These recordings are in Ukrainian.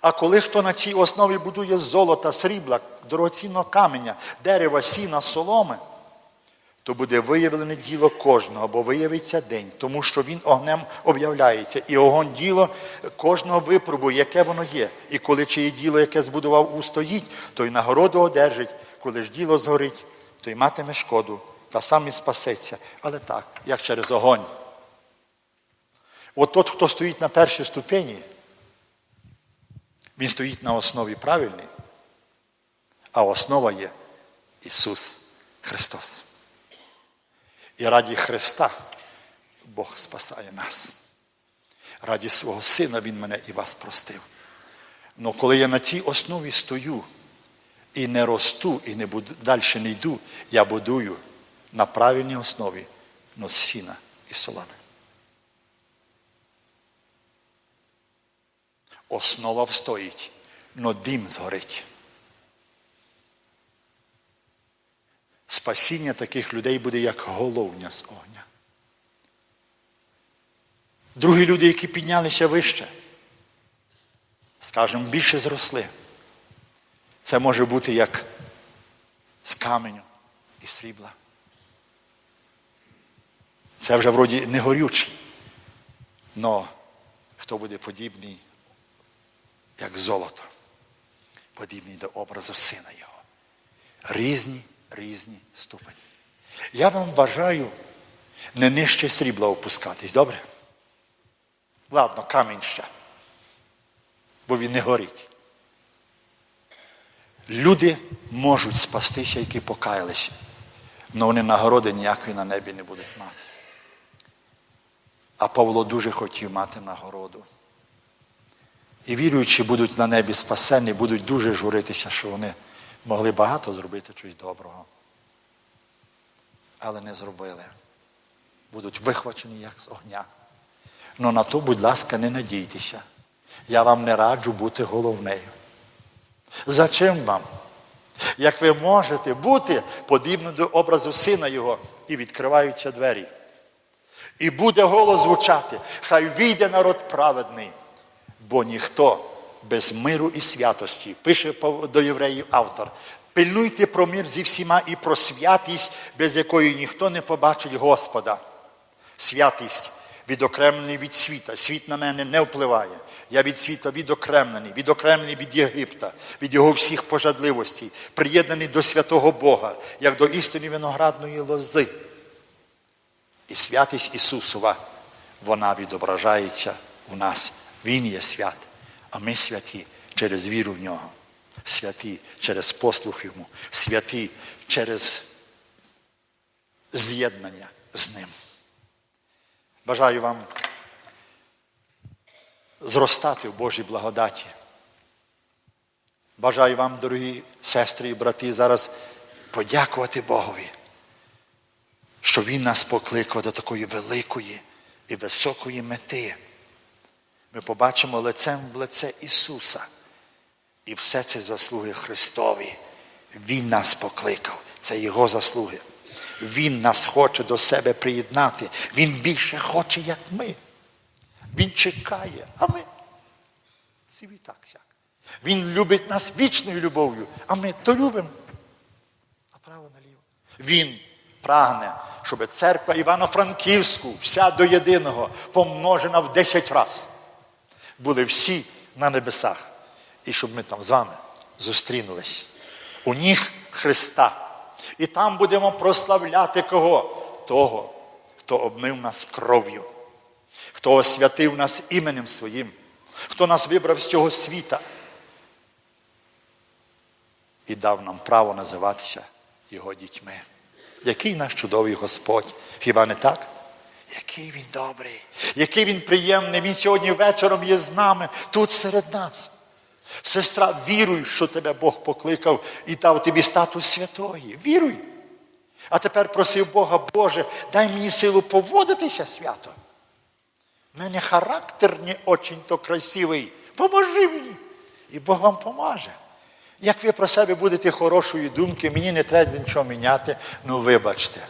А коли хто на цій основі будує золота, срібла, дорогоцінного каменя, дерева, сіна, соломи, то буде виявлене діло кожного, бо виявиться день, тому що він огнем об'являється. І огонь діло кожного випробує, яке воно є. І коли чиє діло, яке збудував, устоїть, то й нагороду одержить. Коли ж діло згорить, то й матиме шкоду, та сам і спасеться. Але так, як через огонь. От тот, хто стоїть на першій ступені, він стоїть на основі правильній, а основа є Ісус Христос. І раді Христа Бог спасає нас. Раді свого Сина Він мене і вас простив. Но коли я на цій основі стою і не росту, і не буду, далі не йду, я будую на правильній основі но сіна і соломи. Основа встоїть, но дим згорить. Спасіння таких людей буде як головня з огня. Другі люди, які піднялися вище, скажімо, більше зросли. Це може бути як з каменю і срібла. Це вже вроді не горючий. Но хто буде подібний, як золото, подібний до образу сина його. Різні, різні ступені. Я вам бажаю не нижче срібла опускатись, добре? Ладно, камінь ще, бо він не горить. Люди можуть спастися, які покаялися, але вони нагороди ніякої на небі не будуть мати. А Павло дуже хотів мати нагороду. І віруючі будуть на небі спасені, будуть дуже журитися, що вони могли багато зробити чогось доброго. Але не зробили. Будуть вихвачені, як з огня. Ну на то, будь ласка, не надійтеся. Я вам не раджу бути головнею. За чим вам? Як ви можете бути подібним до образу сина його, і відкриваються двері. І буде голос звучати, хай війде народ праведний, бо ніхто без миру і святості, пише до євреїв автор, пильнуйте про мир зі всіма і про святість, без якої ніхто не побачить Господа. Святість відокремлений від світа. Світ на мене не впливає. Я від світа відокремлений, відокремлений від Єгипта, від його всіх пожадливостей, приєднаний до святого Бога, як до істини виноградної лози. І святість Ісусова, вона відображається в нас. Він є свят, а ми святі через віру в нього. Святі через послух йому, святі через з'єднання з ним. Бажаю вам зростати в Божій благодаті. Бажаю вам, дорогі сестри і брати, зараз подякувати Богові, що Він нас покликав до такої великої і високої мети. Ми побачимо лицем в лице Ісуса. І все це заслуги Христові. Він нас покликав. Це Його заслуги. Він нас хоче до себе приєднати. Він більше хоче, як ми. Він чекає, а ми сіві так сяк. Він любить нас вічною любов'ю, а ми то любимо. Направо наліво. Він прагне, щоб церква Івано-Франківську, вся до єдиного, помножена в 10 разів, були всі на небесах. І щоб ми там з вами зустрінулись. У ніг Христа. І там будемо прославляти кого? Того, хто обмив нас кров'ю, хто освятив нас іменем своїм, хто нас вибрав з цього світа і дав нам право називатися Його дітьми. Який наш чудовий Господь? Хіба не так? Який він добрий, який він приємний. Він сьогодні вечором є з нами тут серед нас. Сестра, віруй, що тебе Бог покликав і дав тобі статус святої. Віруй. А тепер просив Бога, Боже, дай мені силу поводитися свято. У мене характер не очень то красивий. Поможи мені. І Бог вам поможе. Як ви про себе будете хорошої думки, мені не треба нічого міняти, ну вибачте.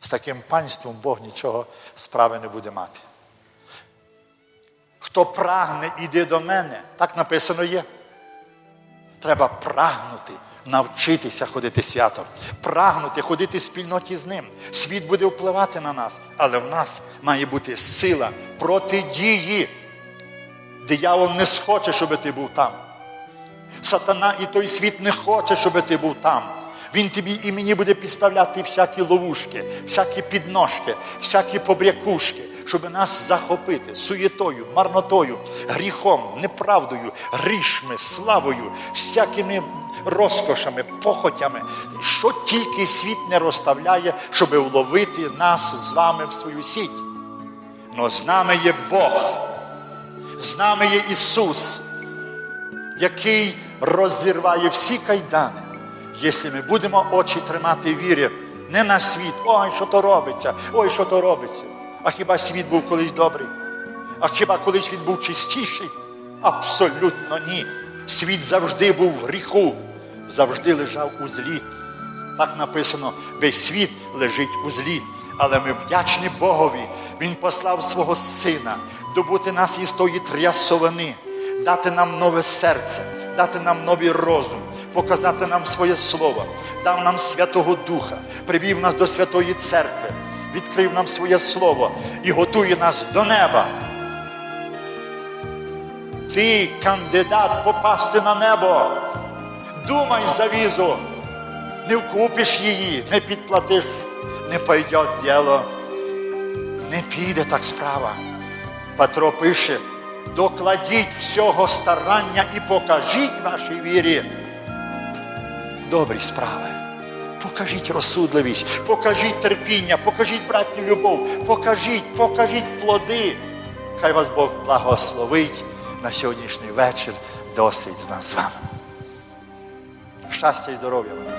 З таким панством Бог нічого справи не буде мати. Хто прагне, іди до мене. Так написано є. Треба прагнути, навчитися ходити свято, прагнути ходити в спільноті з ним. Світ буде впливати на нас, але в нас має бути сила протидії. Диявол не схоче, щоб ти був там. Сатана і той світ не хоче, щоб ти був там. Він тобі і мені буде підставляти всякі ловушки, всякі підножки, всякі побрякушки, щоб нас захопити суєтою, марнотою, гріхом, неправдою, грішми, славою, всякими розкошами, похотями, що тільки світ не розставляє, щоб вловити нас з вами в свою сіть. Но з нами є Бог, з нами є Ісус який розірває всі кайдани, якщо ми будемо очі тримати вірі не на світ, ой, що то робиться, ой, що то робиться. А хіба світ був колись добрий? А хіба колись він був чистіший? Абсолютно ні. Світ завжди був в гріху, завжди лежав у злі. Так написано, весь світ лежить у злі. Але ми вдячні Богові. Він послав свого сина добути нас із тої трясовини, дати нам нове серце, дати нам новий розум, показати нам своє слово, дав нам Святого Духа, привів нас до Святої Церкви, відкрив нам своє слово і готує нас до неба. Ти кандидат попасти на небо. Думай за візу. Не вкупиш її, не підплатиш, не пойде діло. Не піде так справа. Петро пише, докладіть всього старання і покажіть вашій вірі. Добрі справи. Покажіть розсудливість, покажіть терпіння, покажіть братню любов, покажіть, покажіть плоди. Хай вас Бог благословить на сьогоднішній вечір. Досить з нас з вами. Щастя і здоров'я вам.